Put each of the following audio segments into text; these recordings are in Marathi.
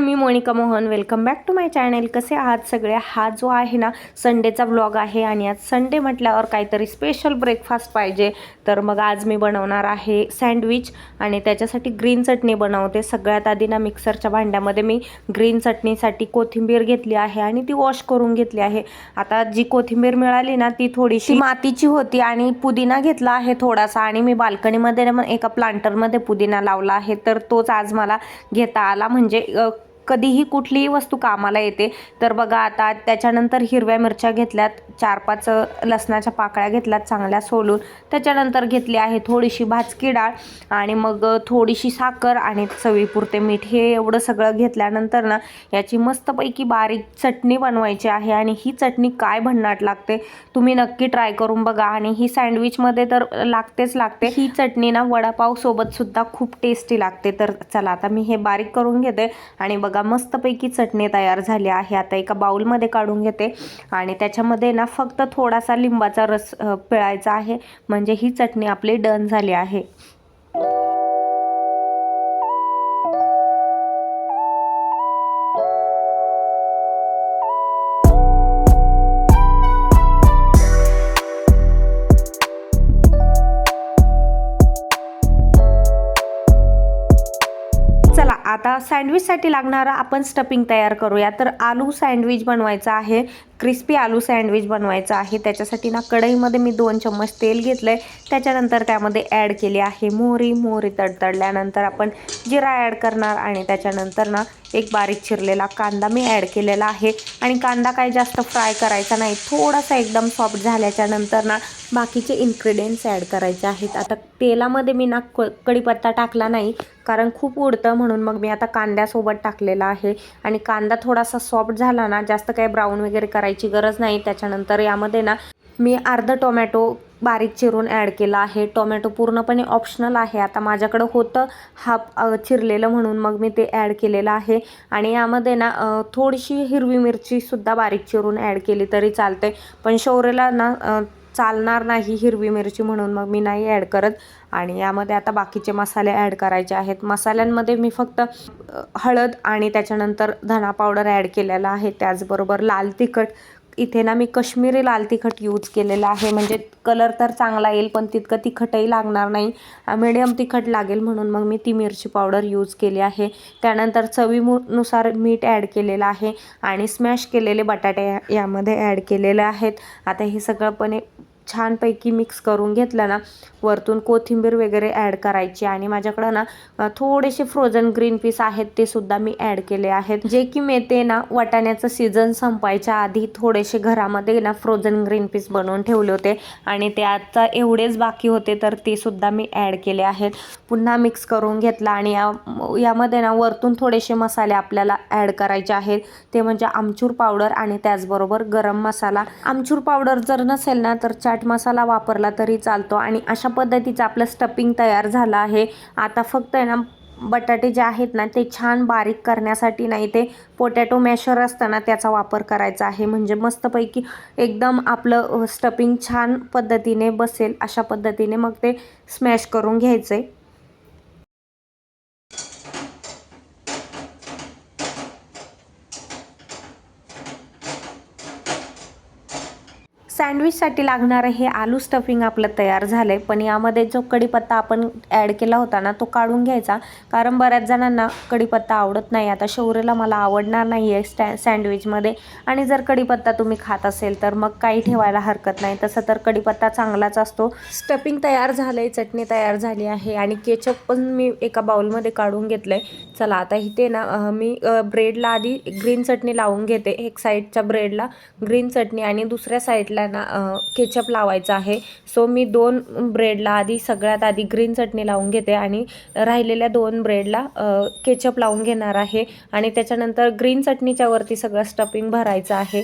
Me Monika Mohan. Welcome back to my channel कसे आहात सगळे? हा जो आहे ना संडेचा ब्लॉग आहे आणि आज संडे म्हटल्यावर काहीतरी स्पेशल ब्रेकफास्ट पाहिजे. तर मग आज मी बनवणार आहे सँडविच आणि त्याच्यासाठी ग्रीन चटणी बनवते. सगळ्यात आधी ना मिक्सरच्या भांड्यामध्ये मी ग्रीन चटणीसाठी कोथिंबीर घेतली आहे आणि ती वॉश करून घेतली आहे. आता जी कोथिंबीर मिळाली ना ती थोडीशी मातीची होती आणि पुदिना घेतला आहे थोडासा आणि मी बाल्कनीमध्ये एका प्लांटरमध्ये पुदिना लावला आहे. तर तोच आज मला घेता आला. म्हणजे कधीही कुठलीही वस्तू कामाला येते. तर बघा आता त्याच्यानंतर हिरव्या मिरच्या घेतल्यात चार पाच लसणाच्या पाकळ्या घेतल्यात चांगल्या सोलून. त्याच्यानंतर घेतली आहे थोडीशी भाजकी डाळ आणि मग थोडीशी साखर आणि चवीपुरते मीठ. हे एवढं सगळं घेतल्यानंतर ना याची मस्तपैकी बारीक चटणी बनवायची आहे आणि ही चटणी काय भन्नाट लागते? तुम्ही नक्की ट्राय करून बघा आणि ही सँडविचमध्ये तर लागतेच लागते. ही चटणी ना वडापावसोबतसुद्धा खूप टेस्टी लागते. तर चला आता मी हे बारीक करून घेते आणि बघा मस्तपैकी चटणी तयार झाली आहे. आता एका बाउलमध्ये काढून घेते. आणि त्याच्यामध्ये ना फक्त थोडासा लिंबाचा रस पिळायचा आहे. म्हणजे ही चटणी आपली डन झाली आहे. सँडविचसाठी लागणारं आपण स्टफिंग तयार करूया. तर आलू सँडविच बनवायचं आहे. क्रिस्पी आलू सँडविच बनवायचं आहे. त्याच्यासाठी ना कढईमध्ये मी दोन चम्मच तेल घेतलं आहे त्याच्यानंतर त्यामध्ये ॲड केली आहे मोहरी. मोहरी तडतडल्यानंतर आपण जिरा ॲड करणार आणि त्याच्यानंतर ना एक बारीक चिरलेला कांदा मी ॲड केलेला आहे. आणि कांदा काही जास्त फ्राय करायचा नाही थोडासा एकदम सॉफ्ट झाल्याच्यानंतर ना बाकीचे इन्ग्रेडियंट्स ॲड करायचे आहेत. आता तेलामध्ये मी ना क कढीपत्ता टाकला नाही कारण खूप उडतं म्हणून मग मी आता कांद्यासोबत टाकलेला आहे. आणि कांदा थोडासा सॉफ्ट झाला ना जास्त काही ब्राऊन वगैरे करायचं गरज नाही. त्याच्यानंतर यामध्ये ना मी अर्ध टोमॅटो बारीक चिरून ॲड केला आहे. टोमॅटो पूर्णपणे ऑप्शनल आहे. आता माझ्याकडं होतं हाफ चिरलेलं म्हणून मग मी ते ॲड केलेलं आहे. आणि यामध्ये ना थोडीशी हिरवी मिरचीसुद्धा बारीक चिरून ॲड केली तरी चालते पण शौर्यला ना चालणार नाही हिरवी मिरची म्हणून. मग मी नाही ॲड करत. आणि यामध्ये आता बाकीचे मसाले ॲड करायचे आहेत. मसाल्यांमध्ये मी फक्त हळद आणि त्याच्यानंतर धना पावडर ॲड केलेला आहे. त्याचबरोबर लाल तिखट इथे ना मी कश्मीरी लाल तिखट यूज केलेलं आहे. म्हणजे कलर तर चांगला येईल पण तितकं तिखटही लागणार नाही. मिडियम तिखट लागेल म्हणून मग मी ती मिरची पावडर यूज केली आहे. त्यानंतर चवीनुसार मीठ ॲड केलेलं आहे आणि स्मॅश केलेले बटाटे या- यामध्ये ॲड केलेले आहेत. आता हे सगळं पण छानपैकी मिक्स करून घेतलं ना वरतून कोथिंबीर वगैरे ॲड करायची. आणि माझ्याकडं ना थोडेसे फ्रोझन ग्रीन पीस आहेत ते सुद्धा मी ॲड केले आहेत. जे की मी ते ना वाटाण्याचं सीझन संपायच्या आधी थोडेसे घरामध्ये ना फ्रोझन ग्रीन पीस बनवून ठेवले होते. आणि ते आता एवढेच बाकी होते तर ते सुद्धा मी ॲड केले आहेत. पुन्हा मिक्स करून घेतला. आणि या यामध्ये ना वरतून थोडेसे मसाले आपल्याला ॲड करायचे आहेत. ते म्हणजे आमचूर पावडर आणि त्याचबरोबर गरम मसाला. आमचूर पावडर जर नसेल ना तर चाट मसाला वापरला तरी चालतो आणि अशा पद्धतीचं आपलं स्टफिंग तयार झालं आहे. आता फक्त आहे ना बटाटे जे आहेत ना ते छान बारीक करण्यासाठी नाही ते पोटॅटो मॅशर असताना त्याचा वापर करायचा आहे. म्हणजे मस्तपैकी एकदम आपलं स्टफिंग छान पद्धतीने बसेल अशा पद्धतीने मग ते स्मॅश करून घ्यायचं. आहे सँडविचसाठी लागणारं हे आलू स्टफिंग आपलं तयार झालं आहे पण यामध्ये जो कढीपत्ता आपण ॲड केला होता ना तो काढून घ्यायचा. कारण बऱ्याच जणांना कढीपत्ता आवडत नाही. आता शौर्यला मला आवडणार नाही आहे स्टॅ सँडविचमध्ये आणि जर कढीपत्ता तुम्ही खात असेल तर मग काही ठेवायला हरकत नाही. तसं तर कढीपत्ता चांगलाच असतो. स्टफिंग तयार झालं आहे चटणी तयार झाली आहे. आणि केचप पण मी एका बाउलमध्ये काढून घेतलं आहे चला आता इथे ना मी ब्रेडला आधी ग्रीन चटणी लावून घेते. एक साईडच्या ब्रेडला ग्रीन चटणी आणि दुसऱ्या साईडला ना केचप लावायचं आहे. सो मी दोन ब्रेडला आधी सगळ्यात आधी ग्रीन चटणी लावून घेते आणि राहिलेल्या दोन ब्रेडला केचप लावून घेणार आहे. आणि त्याच्यानंतर ग्रीन चटणीच्या वरती सगळं स्टफिंग भरायचं आहे.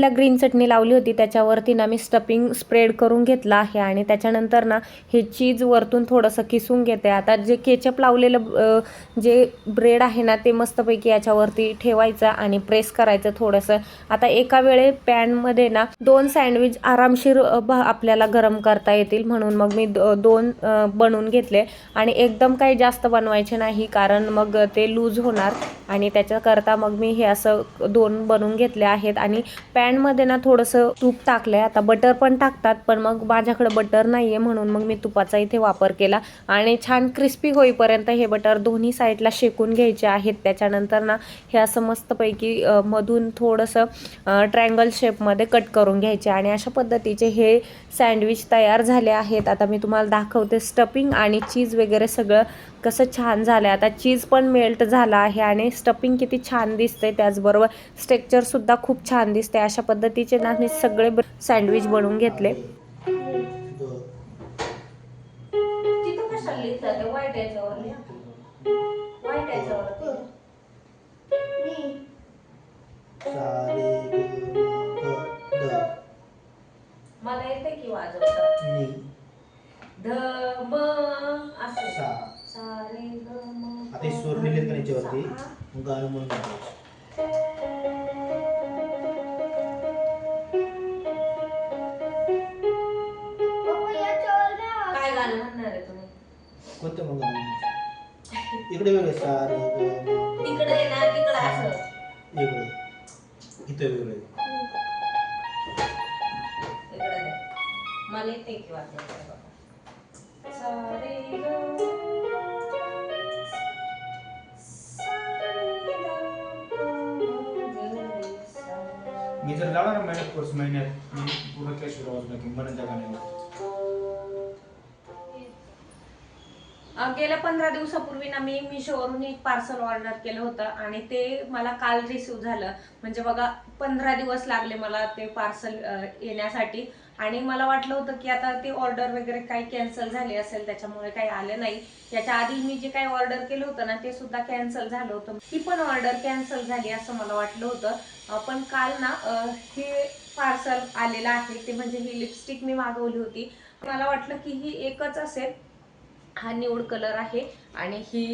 साईडला ग्रीन चटणी लावली होती त्याच्यावरती ना मी स्टफिंग स्प्रेड करून घेतलं आहे आणि त्याच्यानंतर ना हे चीज वरतून थोडंसं किसून घेते. आता जे केचप लावलेलं जे ब्रेड आहे ना ते मस्तपैकी याच्यावरती ठेवायचं आणि प्रेस करायचं थोडंसं. आता एका वेळे पॅनमध्ये ना दोन सँडविच आरामशीर आपल्याला गरम करता येतील म्हणून मग मी दोन बनवून घेतले. आणि एकदम काही जास्त बनवायचे नाही कारण मग ते लूज होणार आणि त्याच्याकरता मग मी हे असं दोन बनवून घेतले आहेत. आणि पॅन पॅनमध्ये ना थोडंसं तूप टाकलं आहे आता बटर पण टाकतात पण मग माझ्याकडे बटर नाही आहे म्हणून मग मी तुपाचा इथे वापर केला. आणि छान क्रिस्पी होईपर्यंत हे बटर दोन्ही साईडला शेकून घ्यायचे आहेत. त्याच्यानंतर ना हे असं मस्तपैकी मधून थोडंसं ट्रँगल शेपमध्ये कट करून घ्यायचे. आणि अशा पद्धतीचे हे सँडविच तयार झाले आहेत. आता मी तुम्हाला दाखवते स्टफिंग आणि चीज वगैरे सगळं. कसं छान झालं आहे आता चीज पण मेल्ट झालं आहे आणि स्टफिंग किती छान दिसते त्याचबरोबर स्ट्रेक्चरसुद्धा खूप छान दिसते अशा पद्धतीचे ना मी सगळे सँडविच बनवून घेतले. मला येते की वाजवता? ध म असं. सा सा रे ग म आता हे स्वर लिहिलेत का याच्यावरती मग गाणं मी जर लावला ना महिन्यात कोर्स महिन्यात मी पूर्ण कॅश वाजला की म्हणून त्या गाण्यावर अ, गेल्या पंधरा दिवसापूर्वी ना मी मिशोवरून एक पार्सल ऑर्डर केलं होतं आणि ते मला काल रिसीव झालं. म्हणजे बघा पंधरा दिवस लागले मला ते पार्सल येण्यासाठी. आणि मला वाटलं होतं की आता ते ऑर्डर वगैरे काही कॅन्सल झाली असेल त्याच्यामुळे काही आलं नाही. याच्या आधी मी जे काही ऑर्डर केलं होतं ना ते सुद्धा कॅन्सल झालं होतं. ती पण ऑर्डर कॅन्सल झाली असं मला वाटलं होतं. पण काल ना हे पार्सल आलेलं आहे ते म्हणजे ही लिपस्टिक मी मागवली होती. मला वाटलं की ही एकच असेल. हा न्यूड कलर आहे आणि ही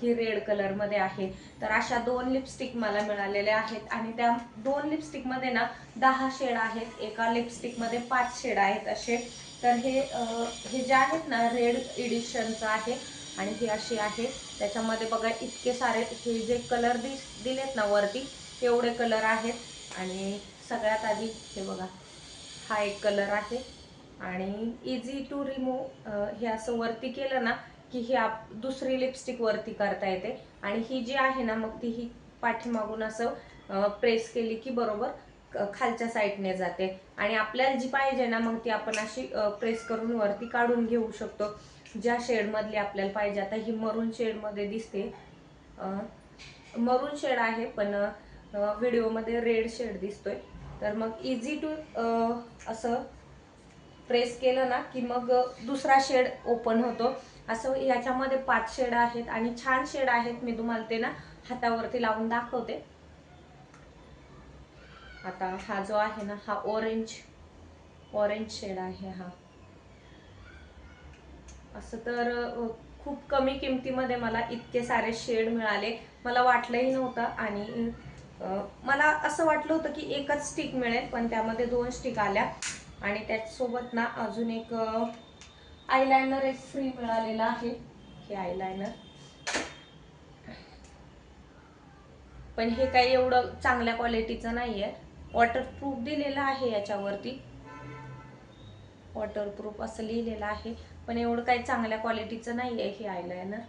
ही रेड कलरमध्ये आहे. तर अशा दोन लिपस्टिक मला मिळालेल्या आहेत आणि त्या दोन लिपस्टिकमध्ये ना दहा शेड आहेत. एका लिपस्टिकमध्ये पाच शेड आहेत असे. तर हे हे जे आहेत ना रेड एडिशनचं आहे आणि ही अशी आहे. त्याच्यामध्ये बघा इतके सारे हे जे कलर दिस दिलेत ना वरती तेवढे कलर आहेत. आणि सगळ्यात आधी हे बघा हा एक कलर आहे. आणि इझी टू रिमूव्ह हे असं वरती केलं ना की ही आप दुसरी लिपस्टिक वरती करता येते. आणि ही जी आहे ना मग ती ही पाठीमागून असं प्रेस केली की बरोबर क- खालच्या साईडने जाते. आणि आपल्याला जी पाहिजे ना मग ती आपण अशी प्रेस करून वरती काढून घेऊ शकतो. ज्या शेडमधली आपल्याला पाहिजे. आता ही मरून शेडमध्ये दिसते. मरून शेड आहे पण व्हिडिओमध्ये रेड शेड दिसतोय. तर मग इझी टू असं प्रेस केलं ना की मग दुसरा शेड ओपन होतो. असं याच्यामध्ये पाच शेड आहेत आणि छान शेड आहेत. मी तुम्हाला ते ना हातावरती लावून दाखवते. आता हा जो आहे ना हा ऑरेंज ऑरेंज शेड आहे हा. असं तर खूप कमी किमतीमध्ये मला इतके सारे शेड मिळाले. मला वाटलंही नव्हतं आणि मला असं वाटलं होतं की एकच स्टिक मिळेल पण त्यामध्ये दोन स्टिक आल्या. आणि त्याचसोबत ना अजून एक आयलायनर एक फ्री मिळालेला आहे. हे आयलायनर पण हे काही एवढं चांगल्या क्वालिटीचं नाही आहे वॉटरप्रूफ दिलेलं आहे याच्यावरती. वॉटरप्रूफ असं लिहिलेलं आहे. पण एवढं काही चांगल्या क्वालिटीचं नाही आहे हे आयलायनर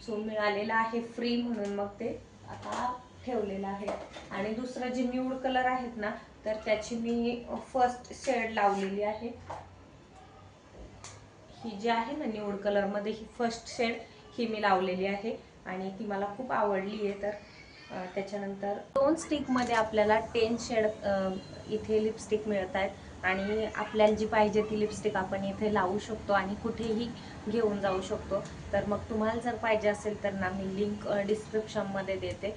सो मिळालेलं आहे फ्री म्हणून मग ते. आता ठेवलेलं आहे. आणि दुसरं जे न्यूड कलर आहेत ना तर त्याची मी फर्स्ट शेड लावलेली आहे. ही जी आहे ना न्यूड कलरमध्ये ही फर्स्ट शेड ही मी लावलेली आहे. आणि ती मला खूप आवडली आहे. तर त्याच्यानंतर दोन स्टिकमध्ये आपल्याला टेन शेड इथे लिपस्टिक मिळत आहेत. आणि आपल्याला जी पाहिजे ती लिपस्टिक आपण इथे लावू शकतो आणि कुठेही घेऊन जाऊ शकतो. तर मग तुम्हाला जर पाहिजे असेल तर ना मी लिंक डिस्क्रिप्शनमध्ये देते.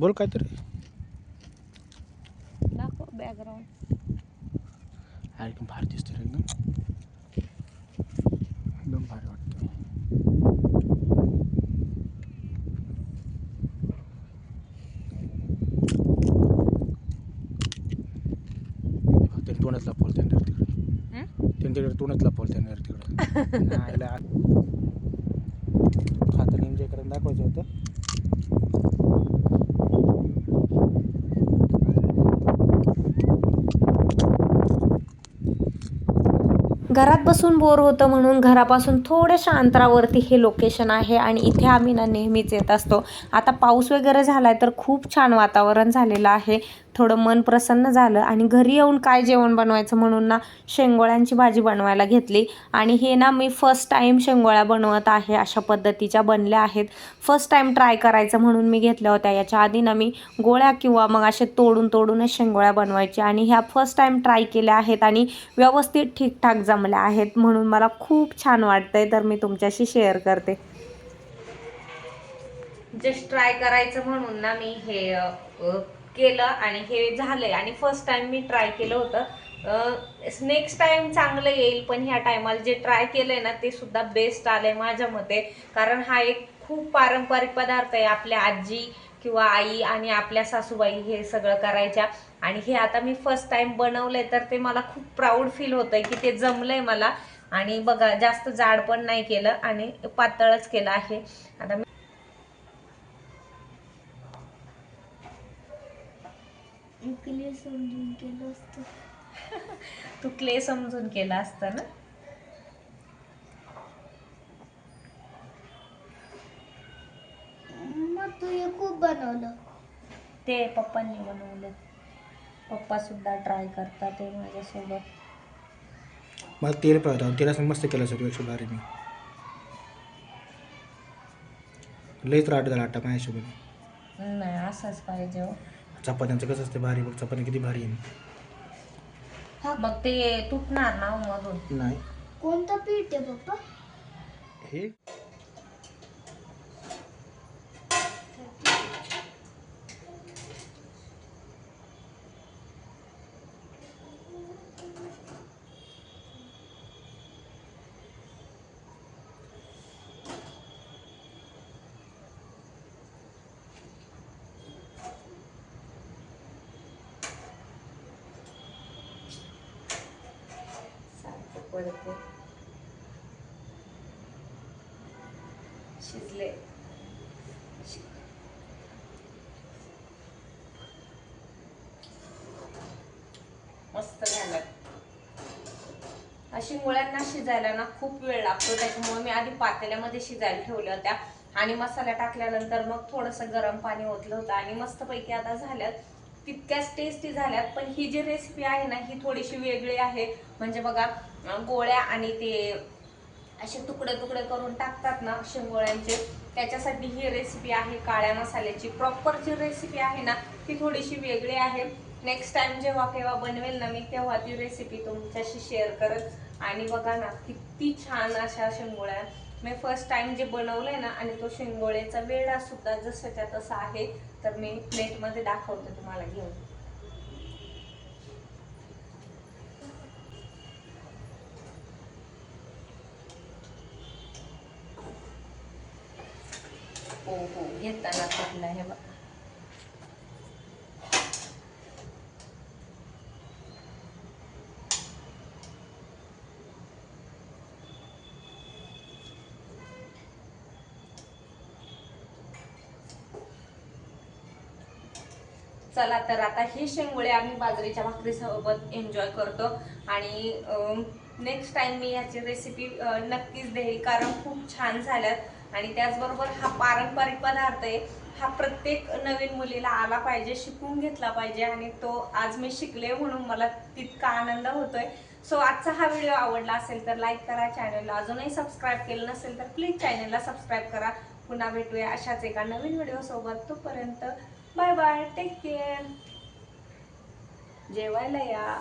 बोल काहीतरी. दाखव बॅकग्राऊंड हा एकदम भारी दिसतो रे एकदम. एकदम भारी वाटतं तोंडच लपवलं त्यांनी तिकडे. त्यांनी तिकडे तोंडच लपवलं त्यांनी तिकडे. नाही खाताना एन्जॉय करायला दाखवायचं होतं. घरात बसून बोर होतं म्हणून घरापासून थोड्याशा अंतरावरती हे लोकेशन आहे आणि इथे आम्ही ना नेहमीच येत असतो. आता पाऊस वगैरे झाला आहे तर खूप छान वातावरण झालेलं आहे. थोडं मन प्रसन्न झालं आणि घरी येऊन काय जेवण बनवायचं म्हणून ना शेंगोळ्यांची भाजी बनवायला घेतली. आणि हे ना मी फर्स्ट टाईम शेंगोळ्या बनवत आहे अशा पद्धतीच्या बनल्या आहेत. फर्स्ट टाईम ट्राय करायचं म्हणून मी घेतल्या होत्या. याच्या आधी ना मी गोळ्या किंवा मग असे तोडून तोडूनच शेंगोळ्या बनवायच्या आणि ह्या फर्स्ट टाईम ट्राय केल्या आहेत आणि व्यवस्थित ठीकठाक जमल्या आहेत म्हणून मला खूप छान वाटतंय तर मी तुमच्याशी शेअर करते. जस्ट ट्राय करायचं म्हणून ना मी हे केलं आणि हे झालंय. आणि फर्स्ट टाइम मी ट्राय केलं होतं. नेक्स्ट टाइम चांगलं येईल पण ह्या टायमाला जे ट्राय केलंय ना ते सुद्धा बेस्ट आलंय माझ्या मते. कारण हा एक खूप पारंपरिक पदार्थ आहे. आपल्या आजी किंवा आई आणि आपल्या सासूबाई हे सगळं करायच्या. आणि हे आता मी फर्स्ट टाइम बनवलंय तर ते मला खूप प्राऊड फील होतंय की ते जमलंय मला. आणि बघा जास्त जाड पण नाही केलं आणि पातळच केलं आहे. आता मी क्लिअर समजून केलं असतं. तू क्ले समजून केला असता ना? मग तू हे खूप बनवलं. ते पप्पांनी बनवलं. पप्पा सुद्धा ट्राय करतात ते माझ्यासोबत. मला तेल पाहिजे तेल असं मस्त केलं सर एकशे मी. लईच राट झाला आटा माझ्या हिशोबाने नाही असंच पाहिजे हो. चपात्यांचं कसं असते भारी बघ चपाती किती भारी आहे. मग ते तुटणार ना हो मधून? नाही. कोणतं पीठ आहे पप्पा? हे? पडते शिजले. मस्त झालं. अशी मुळ्यांना शिजायला ना खूप वेळ लागतो. त्याच्यामुळे मी आधी पातेल्यामध्ये शिजायला ठेवल्या होत्या. आणि मसाला टाकल्यानंतर मग थोडंसं गरम पाणी ओतलं होतं. आणि मस्तपैकी आता झाल्यात तितक्याच टेस्टी झाल्यात पण ही जी रेसिपी आहे ना ही थोडीशी वेगळी आहे. म्हणजे बघा गोळ्या आणि ते असे तुकडे तुकडे करून टाकतात ना शेंगोळ्यांचे त्याच्यासाठी ही रेसिपी आहे काळ्या मसाल्याची. प्रॉपर जी रेसिपी आहे ना ती थोडीशी वेगळी आहे. नेक्स्ट टाइम जेव्हा केव्हा बनवेल ना मी तेव्हा ती रेसिपी तुमच्याशी शेअर करत. आणि बघा ना किती छान अशा शेंगोळ्या. मी फर्स्ट टाइम जे बनवलंय ना आणि तो शेंगोळ्याचा वेळा सुद्धा जसंच्या तसा आहे तर मी प्लेटमध्ये दाखवते तुम्हाला घेऊन. हो हो घेताना कुठला हे बघा. चला तर आता ही शेंगोळे आम्ही बाजरीच्या भाकरीसोबत एन्जॉय करतो. आणि नेक्स्ट टाइम मी याची रेसिपी नक्कीच देईल कारण खूप छान झाल्यात. आणि त्याचबरोबर हा पारंपरिक पदार्थ आहे. हा प्रत्येक नवीन मुलीला आला पाहिजे शिकून घेतला पाहिजे. आणि तो आज मी शिकले म्हणून मला तितका आनंद होतोय. सो आजचा हा व्हिडिओ आवडला असेल तर लाईक करा. चॅनलला अजूनही सबस्क्राईब केलं नसेल तर प्लीज चॅनलला सबस्क्राईब करा. पुन्हा भेटूया अशाच एका नवीन व्हिडिओसोबत तोपर्यंत बाय बाय टेक केअर जेवायला या.